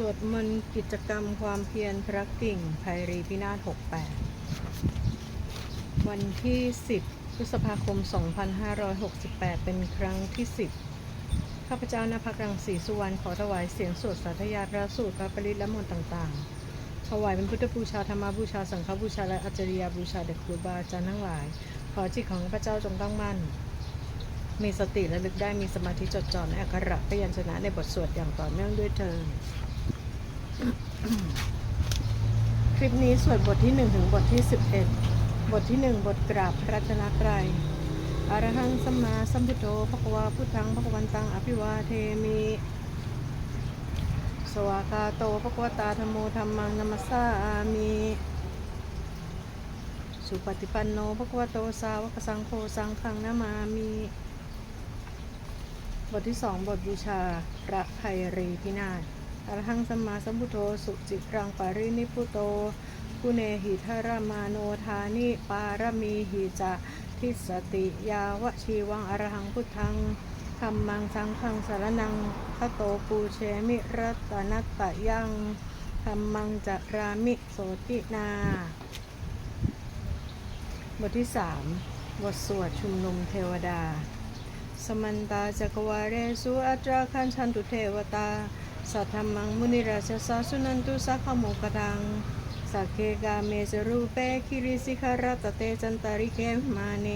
สวดมนต์กิจกรรมความเพียรพระกิ่งไพรีพินาศ68 วันที่ 10 พฤษภาคม 2568 เป็นครั้งที่ 10 ข้าพเจ้านภักรังสีสุวรรณขอถวายเสียงสวดสาธยายพระสูตรพระปริตและมนต์ต่างๆ ถวายเป็นพุทธบูชาธรรมบูชา สังฆบูชา และอัจฉริยบูชาเด็กครูบาอาจารย์ทั้งหลาย ขอจิตของข้าพเจ้าจงตั้งมั่น มีสติและลึกได้มีสมาธิจดจ่อในอักขระพยัญชนะในบทสวดอย่างต่อเนื่องด้วยเทิน คลิปนี้สวดบทที่ 1 ถึงบทที่ 11 บทที่ 1 บทกราบพระรัตนตรัยอรหังสัมมาสัมพุทโธภควาพุทธังภควันตังอภิวาเทมิ สวากาโตภควตาธรรมโมธรรมังนัมัสสามิสุปฏิปันโนภควโตสาวกสังโฆสังฆังนามามิบทที่สองบทบูชาพระไพรีพินาศ อรหังสัมมาสัมพุทโธสุจิตรังปารินิพุโตกุเนหิทารมาโนทานิปารมีหิจะทิสติยาวชีวังอรหังพุทธังธรรมังสังฆังสารนังคโตปูเชมิรัตนัตตยังธรรมังจะรามิโสตินา บทที่3บทสวดชุมนุมเทวดา สมันตาจักวาเรสุอัตราคันชันตุเทวตา สัทธรรมังมุนิราชสาสุนันตุสักขโมกตังสักเคกาเมสรูเปคิริสิขารตเตจันตาริเกมาเน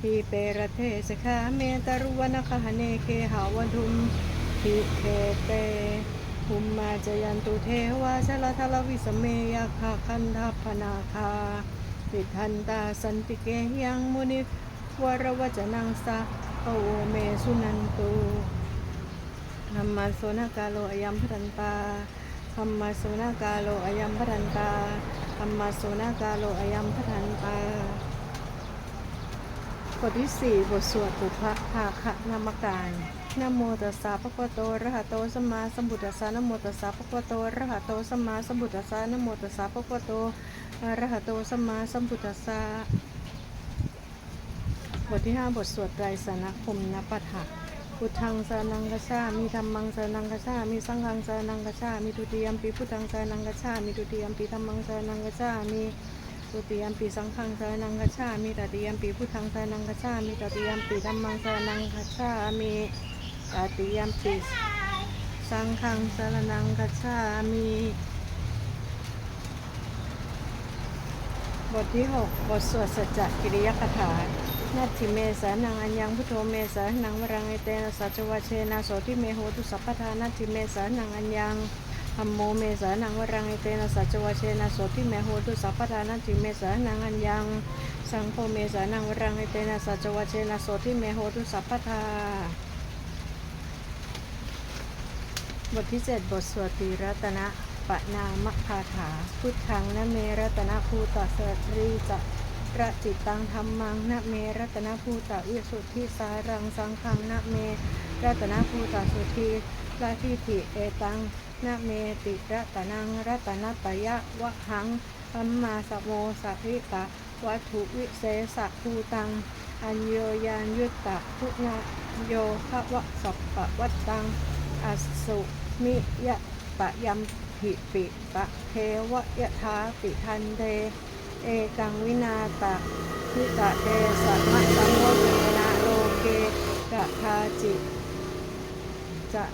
ทีเปรเทสขาเมตารุวนคหเนเคหาวันทุมทิเทเตภุมมาจยันตุเทวาชลทลวิสเมยคาคันทพนาคาติทันตาสันติเกยังมุนิวรวจนังสะโอเมสุนันตุ ธรรมาโสนากาโลอยัมพรันตาธรรมาโสนากาโลอยัมพรันตาธรรมาโสนากาโลอยัมพรันตาบทที่สี่บทสวดปุพะภาคะนามการนโมตัสสะภะคะวะโตอระหะโตสัมมาสัมพุทธัสสะนโมตัสสะภะคะวะโตอระหะโตสัมมาสัมพุทธัสสะนโมตัสสะภะคะวะโตอระหะโตสัมมาสัมพุทธัสสะบทที่5บทสวดไตรสรณคมนปัฏฐะ พุทธังสรนังกัจฉามีธรรมังสรนังกัจฉามีสังฆังสรนังกัจฉามีทุติยมปีพุทธังสรนังกัจฉามีทุติยมปีธรรมังสรนังกัจฉามีทุติยมปีสังฆังสรนังกัจฉามีตติยมปีพุทธังสรนังกัจฉามีตติยมปีธรรมังสรนังกัจฉามีตติยมปีสังฆังสรนังกัจฉามีบทที่ 6 บทสวดสัจจกิริยคถา นาทิเมสานังอัญญังพุทโธเมสานังวรังเอเตนะสัจวะเชนะโสทิเมโหตุสัพพทานาทิเมสานังอัญญังธัมโมเมสานังวรังเอเตนะสัจวะเชนะโสทิเมโหตุสัพพทานาทิเมสานังอัญญังสังโฆเมสานังวรังเอเตนะสัจวะเชนะโสทิเมโหตุสัพพทาบทที่7บทสวดตรีรัตนะปะนามคาถา พุทธังนะเมรัตนะภูตัสรีจะ ระจิตตังธรรมังนะเมรัตนภูตวิสุทธิสารังสังฆังนะเม รัตนภูตสุทธิละทิฏฐิเอตังนะเมติรัตนังรัตนตยะวะหังอัมมาสโมสัพพิตะวัตถุวิเศษภูตัง อัญโยยานยุตตะพุญโยภวะสัพปะวัตตังอสุมิยะปะยัมผิปิปะเทวะยะทาปิทันเต เอกังวินาตะทิตะเตสัมมะสัมโมเวนะโลเกกะทาจิจะ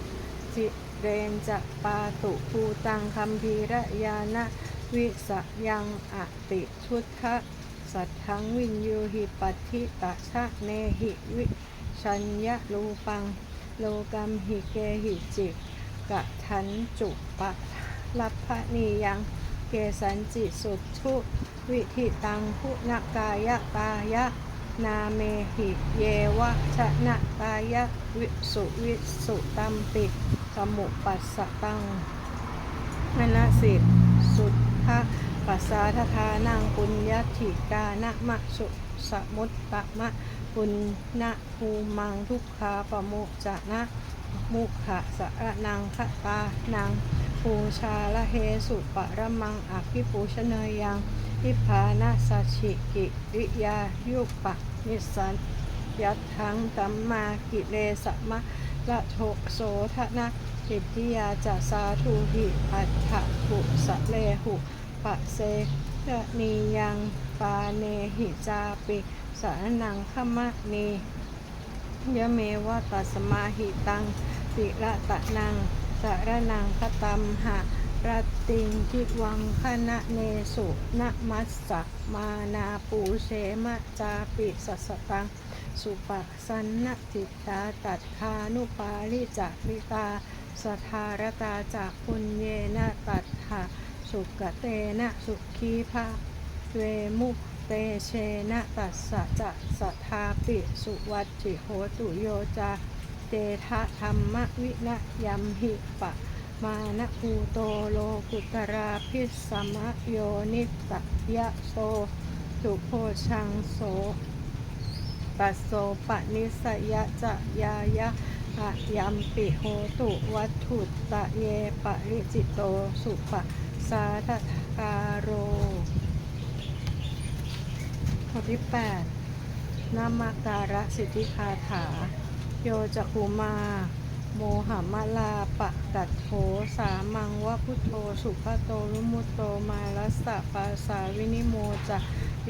จิเรนจะปาตุภูตังคัมภีระยานะวิสยังอติชุทธะสัทธังวินยูหิปัตถิตะชะเนหิวิชัญญะรูปัง โลกัมหิเกหิจิกะทันจุปะลัพพะนียังเกสันจิสุทุวิธิตังพุนกายะตายะ นาเมหิเยวะชนะตายะวิสุวิสุตัมปิสมุปัสสตังมนสิสุทธะปัสสาทธานังปุญญถิกานะมะสุสมุตตะมะปุณณภูมังทุกขาปโมจะนะ มุขะสะระนังคตานังปูชาละเฮสุปะระมังอภิปูชเนยัง ทิพานาสัชิกิริยายุปะนิสันยัตถังตัมมากิเลสมะละโทโสทนะยอิทิยาจะสาธุหิอัฏฐหุสะเลหุปะเสทะนียังปาเนหิจาปิสารนังขมะนียะเมวะตัสมาหิตังติระตะนังสารนังคตัมหะ รติงทิวังคณะเนสุนะมัสสะมานาปูเชมะจาปิสัสตัง สุปะสันนติตาตัดคานุปาลิจักริตา สทารตาจากปุญเยนะตัดหะสุกเตนะสุขีภาเวมุเตเชนะตัสสะจะสัทธาปิสุวัจจิโหตุโยจาเตทะธรรมวินะยัมหิปะ มานะภูโตโลกุตราพิสมะโยนิตยะโสสุโพชังโสปัสโสปนิสยะจะยายะอะยัมปิโหตุวัตถุตะเยปะริจิตโตสุปะสาทคาโรข้อที่8นามาการะสิทธิคาถา โยจักุมา โมหมลาปะ กัตโถสามังวะพุทโธสุภโตรุมุตโตมาลัสสะปาสาวินิโมจะ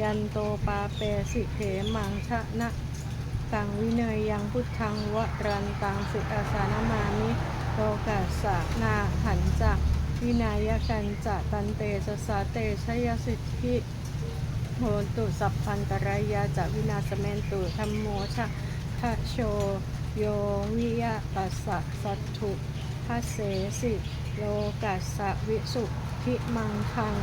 ยันโตปาเปสิเถมังชะนะตังวิเนยยังพุทธังวะรันตังสิอาสานามามิโลกัสสะนาขันจักวินายกันจะตันเตสสาเตชยสิทธิโหตุสัพพันตรายาจะวินาสเมนตุธรรมโมชะทะโชโยวิยะตัสสะสัตถุ ทัสเสสิโลกัสสะวิสุทธิมังคัง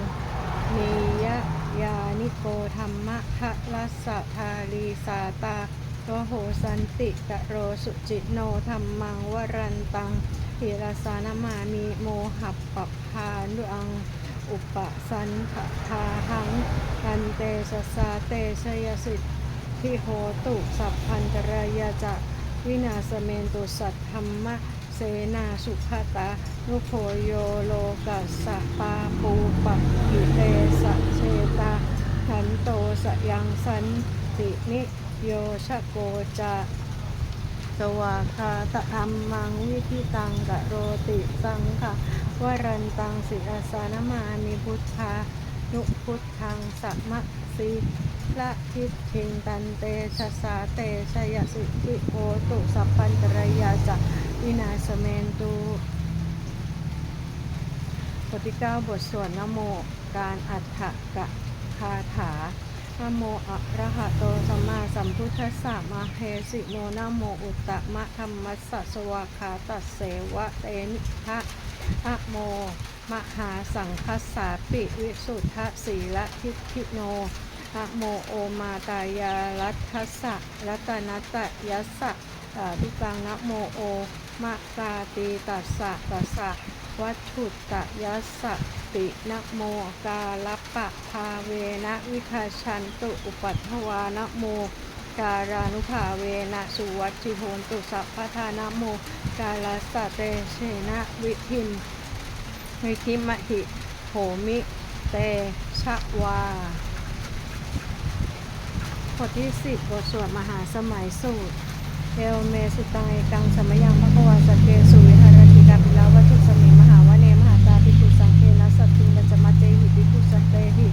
นียะยานิโกธรรมะทะลัสสะทาลีสาตาโรโหสันติกะโรสุจิโนธรรมังวรันตังหิรสานามามีโมหัปปะพานุอัง อุปสันขทาหังกันเตสสาเตชยสิทธิโหตุสัพพันตรายจะ วินาสเมนตุสัทธรรมะ เสนาสุขตานุโพโยโลกัสสะปาปูปะกิเตสะเชตาขันโตสยังสันตินิโยชโกจะสวาคาตะธรรมังวิธิตังกะโรติสังค่ะวรันตังสิอาสานามามิพุทธานุพุทธังสัมมะสีละทิฏฐิงตันเตชะสาเตชยสิทธิโอตุสัพพันตรายาจะ วินาสเมนตุบทที่เก้าบทสวดนโม การอัฏฐกะคาถานโมอะระหะโตสัมมาสัมพุทธัสสะมาเฮสิโนนะโมอุตตมะธรรมัสสะสวากขาตัสเสวะเตนิทะอะโม มหาสังคัสสาปิวิสุทธสีละทิทิโนอะโมโอมาตายารัตทัสสะรัตนัตยัสสะสาธุกังนะโมโอ มะกาตีตัสสะตัสสะวัตถุตตยัสสะตินะโมกาลปะภาเวนะวิคาชันตุอุปัฏวานะโมการานุภาเวนะสุวัติโหนตุสัพพทานะโมกาลสเตเชนะวิทิมวิทิมหิโหมิเตชะวาบทที่สิบบทสวดมหาสมัยสูตร เอวเมสุตังเอกังสมยังพระควาสเกสุวิหารติกาปิลาวัตถุสมิมหาวเนมหาตาปิกุสังเคนะสัตติงกัจจมัจเจหิปิกุสันเตหิ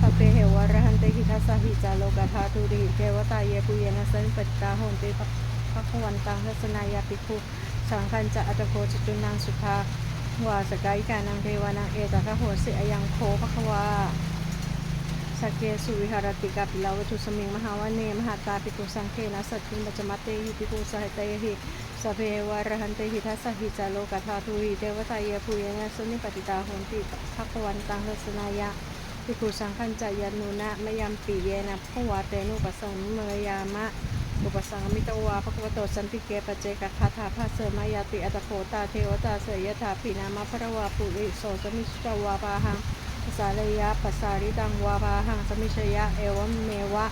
ปะเปเหวรหันเตหิทัสสหิจาโลกธาตุริเทวตาเยปุเยนะสันปจิตาโหนเติภะคะวันตังทัศนายาปิคุสังคันจะอัตโคจตุนังสุภาวาสกายกานังเทวานังเอตตะโหสิอยังโคภควา สกเกสุวิหารติกาปิลาวัตุสมิงมหาวเนมหาตาปิกุสังเคนะสัตติมัจมัตเตหิปิกุสหเตหิสเพวารหันเตหิทัสสะหิจาโลกธาตุหิเทวตาเยปุเยนะสุนิปติตาโหนติภักวันตังทัศนายะปิกุสังขันจายานุนะมยัมปีเยนะภวาเตนุปสังเมยามะอุปสังมิตวาภควโตสันติเกปเจกคาถาภาเสมายาติอัตโคตาเทวตาเสยถาปีนามะพระวาปุริโสสมิชตวาปาหัง ภาษาเลยะภาษาริตังวาภาหังสมิชยะ เอวมเมวะ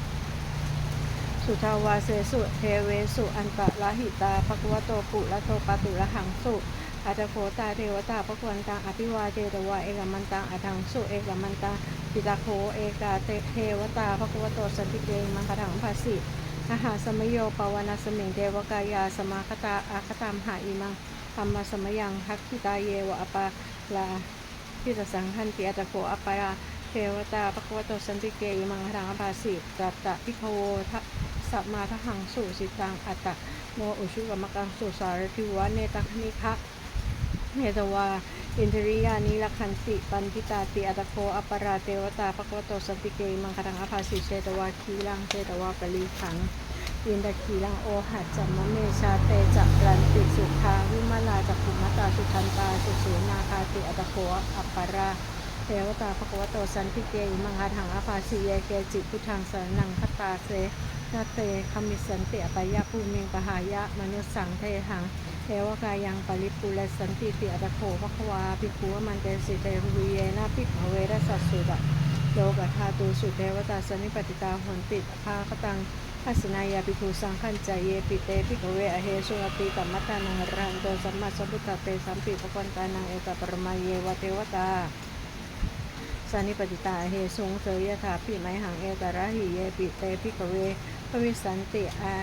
สุทาวาเสสุเทเวสุ อันตะละหิตาภควโตปุละโทปาตุละหังสุอาจโคตาเทวตาภควันตังอภิวาเจตวาเอกมันตังอทังสุเอกมันตังปิตาโคเอกาเตเทวตาภควโตสันติเกมังคถังภาสิอาหาสมโยปวนาสมิงเทวกายาสมาคตาอาคตามหาอิมังธรรมสมยังพักขิตาเยวะอปาลา พิตสังหันติอัตโกอปาเทวตาปะกวโตสันติเกยมังหังอภาสิตัตตะพิโควทะสัมมาทหังสุสิตังอัตตะโมอุชุกมกังสุสารทิวะเนตังนิคะเนตวาอินทริยานิลคันติปันทิตาติอัตโคอปราเทวตาปะกวโตสันติเกมังคังอภาสิเชตวาคีลังเชตวาปลีขัง อินทคีลังโอหัดจัมมะเมชาเตจักรันติสุทาวิมาลาจักขุมตาสุทันตาสุสูนาคาติอัตโคอัปปาราเทวตาปะกวโตสันติเกมังคังอาภาสิเยเกจิพุทธังสรนังคตาเสนาเตคมิสันเตอปยะภูมิงปหายะมนุสังเทหังเทวกายังปริปุเรสันติติอัตโขภควาภิกขุมันเตสิเตหุเยนะภิกขเวรสัสสุดะโลกธาตูสุเทวตาสนิปติตาหนติภาคตัง ทัศนายาภิกขุสังขันใจเยปิเตภิกเวอเหสุอติตัมมัตตานังรันโตสัมมาสัมพุทธเตสัมปิปกันตานังเอตปรมาเยวะเทวตาสานิปติตาเฮสุงเสยยถาปิไมหังเอตระหิเยปิเตพิกเวปวิสันติอา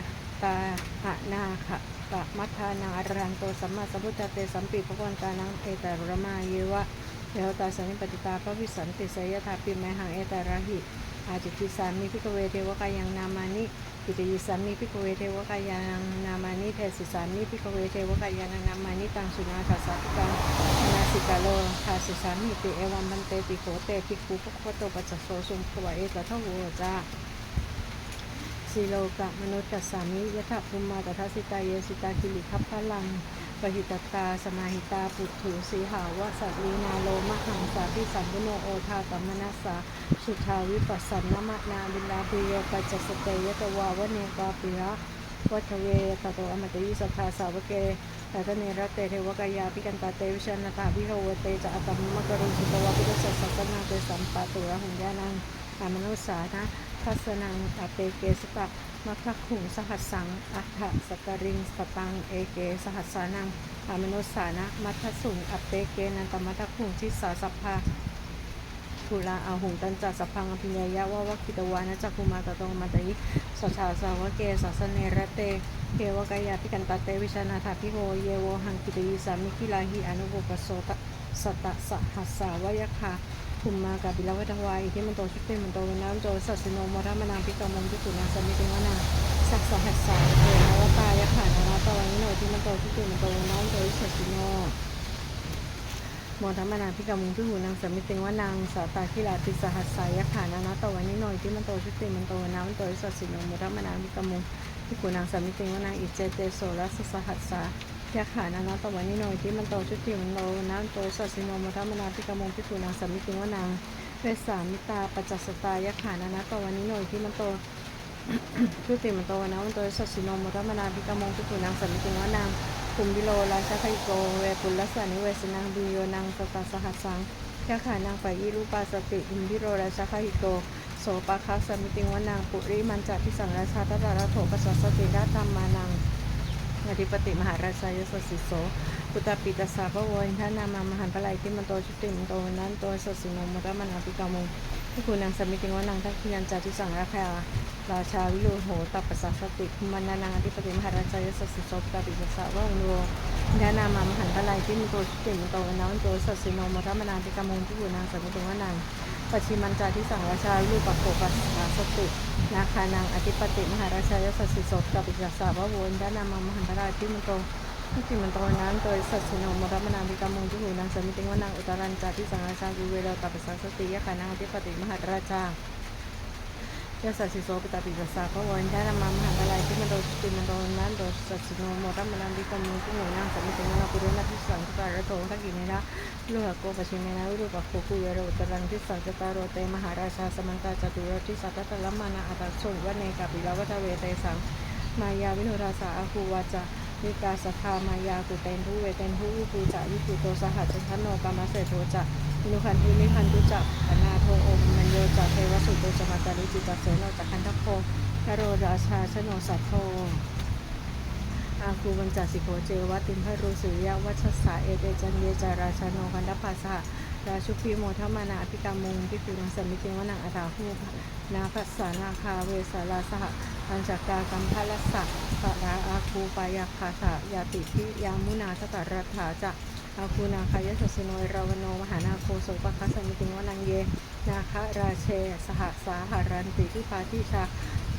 ตาหะนาขะตะมัทธานังอรันโตสัมมาสัมพุทธเตสัมปิปะวันตานังเอตระมาเยวะเทวตาสานิปติตาปวิสันติเสยยถาปิไมหังเอตระหิอาจิติสามิพิกเวเทวกายังนามานิ กิติสันนิพิกเวเทวกายังนามานิเทศิสันนิพิกเวเทวกายังนามานิตังสุนาทัสสะตุกังนาสิกาโลทาสิสันนิติเอวัมบันเตติโขเตติคูปะโคโตปัจจโสสุมขวะเอกทะโวจาสิโลกะมนุษย์กัสสามิยะถะภูมิมาตทัสิตาเยสิตาคิริคัพพลัง ปหิตตา สมาหิตา ปุถุสีหาวสัตลีนาโลมหังสาพิสัมพุโนโอทาตัมมนัสสาสุทาวิปัสสันนมะนาบิลาปิโยปัจจสเตยตวาวเนกาปิระวัชเวตโตอมตยิสัทาสาวเกแต่ตเนรเตเทวกายาพิกันตาเตวิชนนาตาพิโรวเตจะอัตมมกรุสุตวะพิรัสสสนาเตสัมปะตุระหุญญานัง อามนุสานะทัสนังอเปเกสตะมัคคขุงสหัสสังอัฏฐสกริงสตังเอเกสหัสสานังอามนุสานะมัทสุงอเปเกนันตมัทขุงทิสาสัพพาทุลาอาหุงตันจัสสพังอภิญญายะวะวะคิตวานะจักคุมาตะตงมาตยิสชาสาวะเกสัสเนระเตเกวกายาพิกันตาเตวิชานาถาพิโหเยโวหังกิตยิสามิกิลาหิอนุโบกโสตสตะสหัสสาวะยะคา ภูมากาบิลาวะทวายที่มันโตชุติมันโตวินาโตสัสสิโนโมรามนามพิกามงพิกุนาสมิติวนาสักสองหักสสาเกนวตายะขานานาตวันิโนที่มันโตชุติมันโตวินาโตสัสสิโนโมทัมมานามพิกามุงพิหูนางสมิติวนางสาตาคิลาติสหัสสายขานานาตวันนิโนยที่มันโตชุติมันโตนามันโตสัสสิโนโมทัมมานามพิกามุงพิหูนางสมิติวนางอิเจเตโสรัสสหัสสา ยขานานาตวันนิโนยที่มันโตชุติมันโตนามันโตวิสัสสิโนโมทัมมานาพิกามุงพิหูนางสมิติงว่านางเวสามิตาปัจจสตายขานานาตวันนิโนยที่มันโตชุติมันโตนะมันโตวิสัสสิโนโมทัมมานาพิกามุงพิหูนางสมิติงว่านางคุมวิโลราชาไคโกเวปุลลสานิเวสนังบิโยนังสตาสหัสสังยะขานางฝ่ายยีรูปาสติคุมวิโรราชาไคโกโสปาคัสสมิติงวนางปุริมันจัพิสังราชาตตาระโถปัสสติราธรรมานัง ธิปติมหาราชายสสิโสปุตตปิตาสาพโวยท่านามามหันพลายที่มันโตชุติมโตนั้นโตสสิโนมุตมนาปิกามุที่คุณนางสมิติงวนางทักขิยันจัพิสังราคาราชาวิโรโหตัปปสสติคุมานานังอธิปติมหาราชายสสิโสปตปิปัสาวะองโรยานามามหันตะไลที่มันโตชุติมโตนะมันโตสัสสิโนมรมนาติกามงที่อยู่นางสมิติวานาง ปัจฉิมันจาที่สังราชาวิปักโกปัสสาสตินาคานางอธิปติมหาราชายสสิโสปตปิปัสสาวะโวนยานามมหันตะไลที่มันโตชุติมันโตนั้นโดยสัสสิโนมรมนาติกามงที่อยู่นางสมิติวนางอุตรันจาที่สังราชาวิเวโรตัปปสาสติยะคานางอธิปติมหาราชายสัสสิโสปิตาปิปัสสะพระวันทานามมหันตะไลที่มันโวินโดนั้นโดสัสสิโนโมรัมมันดิกา มุกุโมนังสัมมิตินาปุเรนัทิสังตาระโตทักกิเนนะลูกโกปชิเนนะวิรุปโคกุเวโรตรังทิสังจตารโรเตมหาราชาสมันตาจตุรทิสัตตะลัมมานาอัตโชวเนกาปิลาวัตเวเตสังมายาวินุราสาอาคูวาจาวิกาสคามายากุเตนทุเวเตนทุอุปูจะวิปุโตสหัสชันโนกามาเสโทจะมินุคันทุนิคันตุจะปนาโทโอมมันโยจะเทวสุโตจมาจาริจิตาเสโนจะคันทโค กโรราชาชโนสัตโทอาคูบัญจสิโกเจวะติมพรุสุริยวัชสสะเอเตจันเยจาราชาโนคันดปัสสะราชุพีโมทมานาอภิกามุงพิคุนังสมิติวนังอัตาหูนาภัสสานาคาเวสาลาสหปัญจกากัมพลสักสะราอาคูปายาคาสายาติพิยามุนาสตรัฐาจะอาคูนาคายสสโนยราวโนมหานาโคโสปะคัสมิติวนังเย นาคราเช สหสาหารันติทิพาทิชา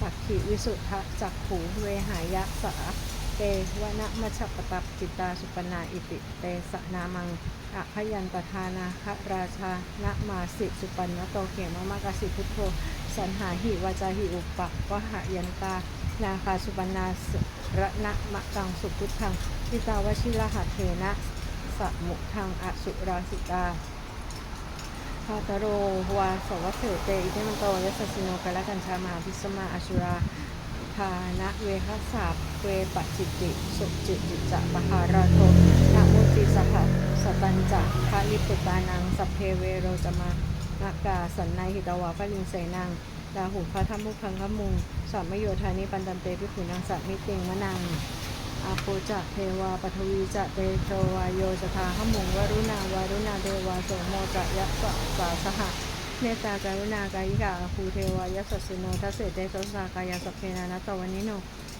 สักขิวิสุทธะจักขูเวหายะสาเตวนะมชปตับจิตตาสุปนาอิติ เตสนามังอะพยันตทานาคราชานะมาสิสุปันนโตเขมมะกสิพุทโธสันหาหิวาจาหิอุปปะวะหยันตา นาคาสุปนาสระนะมะกังสุพุทธังทิตาวชิลหัตเทนะสมุทังอสุราสิตา พาตโรวาสวัสเถเตอิเทมันโตยัสสิโนกะละกัญชามาพิสมาอชุราทานะเวหัสาเวปจิตติสุจิตติจะปหาราโทนะมุติสหสตัญจะคาลิปุตานังสัพเพเวโรจมานากาสันในหิตวาปลิงเสนังดาหุพระธรรมุพังคมุงสัมมโยธานิปันตันเตพิขุนังสัมมิติงมะนัง อาโปจะเทวาปทวีจะเตโชวายโยสทาหมุงวรุณาวารุณาเทวาโสโมจะยะสะสาสหะเมตตาการุณากายิกาอาภูเทวายสัสสิโนทัสเสเตโสสากายาสพเพนานัตตวันนิโน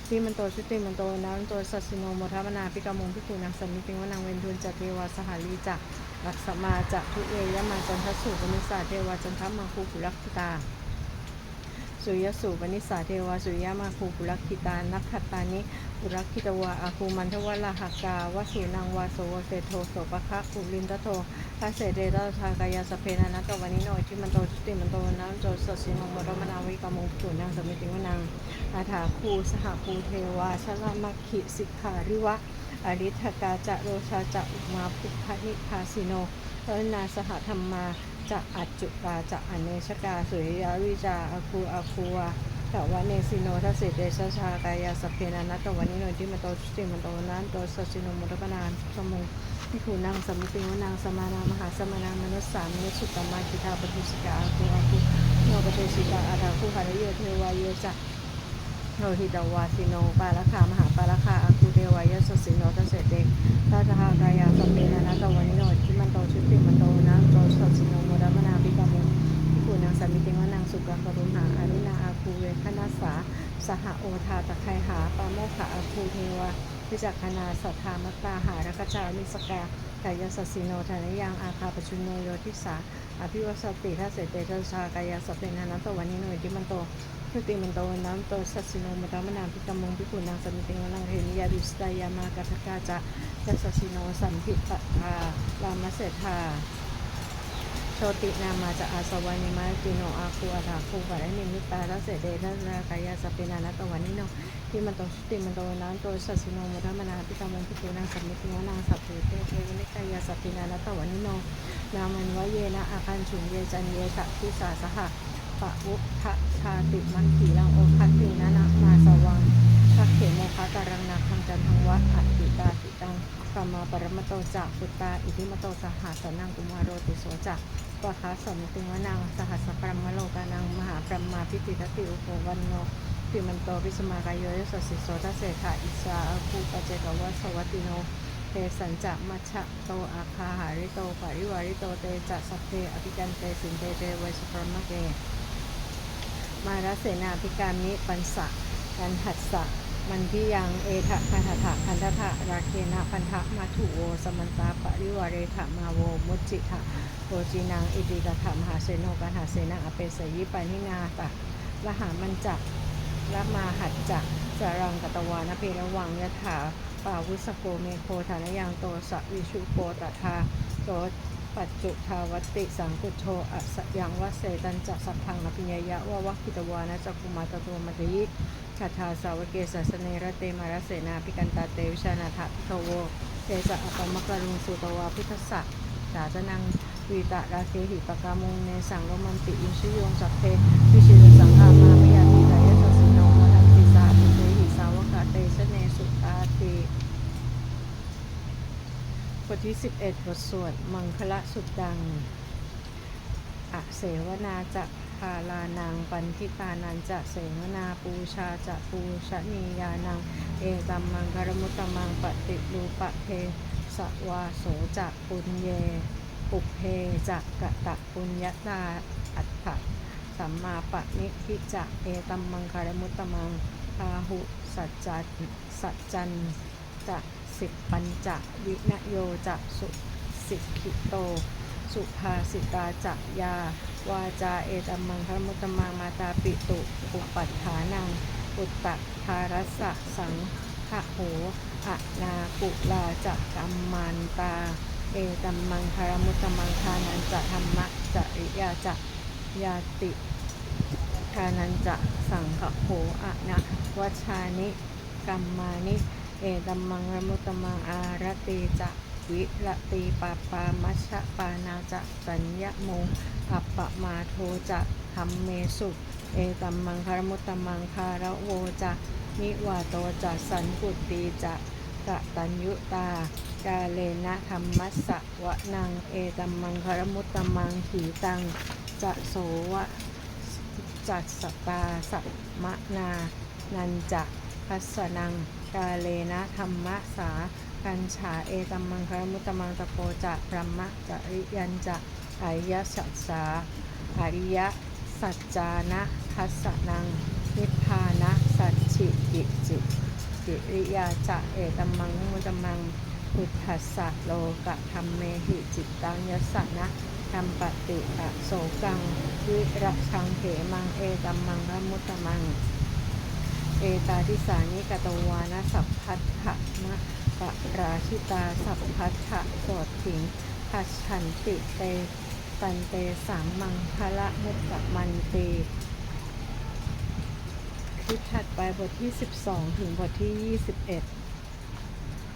ทิมันโตชุติมันโตนันโตสัสสิโนโมทัมนาพิกามงพิกุนังสัมมิติงวนังเวนทุนจัตเทวาสหาลีจักลักษมาจะทุเอยมาจันทสุปนิสาเทวาจันทมังคูปุลักตา สุริยสูปนิสาเทวาสุริยมาคูปุรักขิตานักขตานิปุรักขิตวาอาคูมันทวลาหกาวสูนังวาโสวเสโทโสปะคะปุลินตโทพระเสเดตทากายาสเพนานัตวันิโนทิมันโตชุติมันโตนันโจสสิโนโมรมนาวิกามงปุนังสมิติวนังอาถาคูสหภูเทวาชลามัคคิสิกขาริวะอริทกาจะโรชาจะอุมาพุทธนิพาสิโนเอนาสหธรรมา จะอัจจุตาจะอเนชกาสุริยาวิจาอาคูอาคูวาแต่ว่าเนสิโนทัสสิเดชชากายาสเพนานัตวันนิโนที่มันโตชุติมันโตนั้นโตสัสสิโนมุตปนานสมุงที่คูนางสมติวนางสมานามหาสมานามนุสสามนุสุตตมาคิทาปฏิสิกาอาคูอาคูโนปฏิสิกาอาทาคูหารเยเทวายเยจะ โนหิตวาสิโน ปาลคามหาปาลคาอาคูเทวายสสิโนทเสเตทัตหากายาสเพนานัตวันนิโนที่มันโตชุติมันโตนังโตสสิโนโมุตปนาภิกามุพิคูนางสามิติวานางสุกะกรุณาอารุณาอาคูเวคณาสาสหโอทาตะไคหาปาโมขะอาคูเทวะวิจักขณาสัทธามัตตาหารกจามิสกากายสสสิโนทานยังอาคาปชุนโนโยทิสา อภิวสติทัสเสเตชชากายสพเพนานัตตวันนี้หนึ่งที่มันโตทุติมันโตนันโตสัสสิโนมตามนาพิกมงพิคูนางสามิติงวันางเทนิยาดุสตายามากัทกาจะสัสสสิโนสัมพิปะทาลามเสธา โชตินามาจะอาสวานิมาติโนอาคูอาถาคูปะและนิมิตาทัสเสเดทัสกายาสเพนานัตตวันนิโนที่มันโตชุติมันโตนันโตสัสสิโนมุทมนาพิกามงพิคูนางสัมมิติวานางสัพเพเตเทวินิกายาสพเพนานัตตวันนิโนนามันวะเยนะอาคันฉุนเยจันเยสะทิสาสหะปะวุทะชาติมันขีลังโอคัตตินานะมาสวังทักเขโมคาตารังนาคังจันทังวะอัตติตาติตัง กรรมาปรมโตจักปุตตาอิทิมโตสหัสนังกุมารโรติโสจักปะคาสมติวนังสหัสปรมโลกานังมหาปรมาพิติทติอุปวันโนติมันโตวิสมากายโยยสสสิโสทัสเสถาอิสาอาคูปเจกวัสวัติโนเทสัญจะมัชะโตอาคาหาริโตปริวาริโตเตจะสัพเพอภิกันเตสินเตเตไวสปรมเก มารเสนาภิการมิปันสะกันหัสสะ มันที่ยังเอทะคันทะคันทะราเคนะพันธะมาถุโวสมันตาปริวาเรถะมาโวมุจิทะโรจินังอิติตถามหาเสโนกันหาเสนาอเปสยิปานิงาตะละหามันจักละมาหัดจักสารังกตวานเพระวังยะถาปาวุสโกเมโคฐานยังโตสะวิชุโกตถาโต ปัจจุทาวติสังกุโชอะสยังวะเสตันจะสัพพังนภิญญะวะวัคิตวานะจักุมาตโตมัติชาทาสาวเกสัสเนระเตมารเสนาพิกันตาเตวิชานาทพิทโวเตจะอปมกรุงสุตวาพุทธสักสาจนังวีตะราเคหิปกามุงเนสังโรมันติอินชิโยงสัพเพวิชิโทที่ 11 บทสวดมังคละสุดดังอะเสวนาจะพาลานังปันทิตานันจะเสวนาปูชาจะปูชนียานัง เอตัมมังคารมุตตมังปฏิรูปะเทสวาโสจะปุญเย ปุเพจักกะตะปุญญาตาอัฏฐะสัมมาปะนิพิจะเอตัมมังคารมุตตมังพาหุสัจจันสัจจันจะ สิบปัญจะวินโยจะสุสิกขิโต สุภาสิตาจักยา วาจาเอตมังคารมุตมังมาตาปิตุอุปัฏฐานัง อุตตะทารัสสะสังฆโหอะนาปุลาจะกัมมันตา เอตัมมังคารมุตมังคานันจะธรรมะจะริยาจะยาติคานันจะสังฆโหอะนะวชชานิกัมมานิ เอตัมมังคารมุตตมังอารติจะวิรติปปามัชปานาจะสัญญโมอัปปมาโทจะธรรมเมสุเอตัมมังคารมุตตมังคาระโวจะนิวาโตจะสันกุตีจะกะตัญยุตากาเลนะธรรมัสสะวะนังเอตัมมังคารมุตตมังขีตังจะโสวะจัสสตาสัมมะนา นันจะพัสนัง กาเลนะธรรมะสากัญชาเอตัมมังคารมุตตมังตะโปจะพรมะจะริยันจะอริยสัจสาอริยสัจจานะทัสสนังนิพพานะสัจฉิกิจิกิริยาจะเอตัมมังมุตตมังพุทธัสสะโลกะธรรมเมหิจิตตังยสะนะธรรมปฏิอโศกังวิระชังเขมังเอตัมมังระมุตตมัง เอตาทิสานิกตวานะสัพพัทธะมะปะราชิตาสัพพัทธะโสดถิงพัชชันติเตตันเตสามมังคละมุตตะมันเตคลิปถัดไปบทที่ 12 ถึงบทที่ 21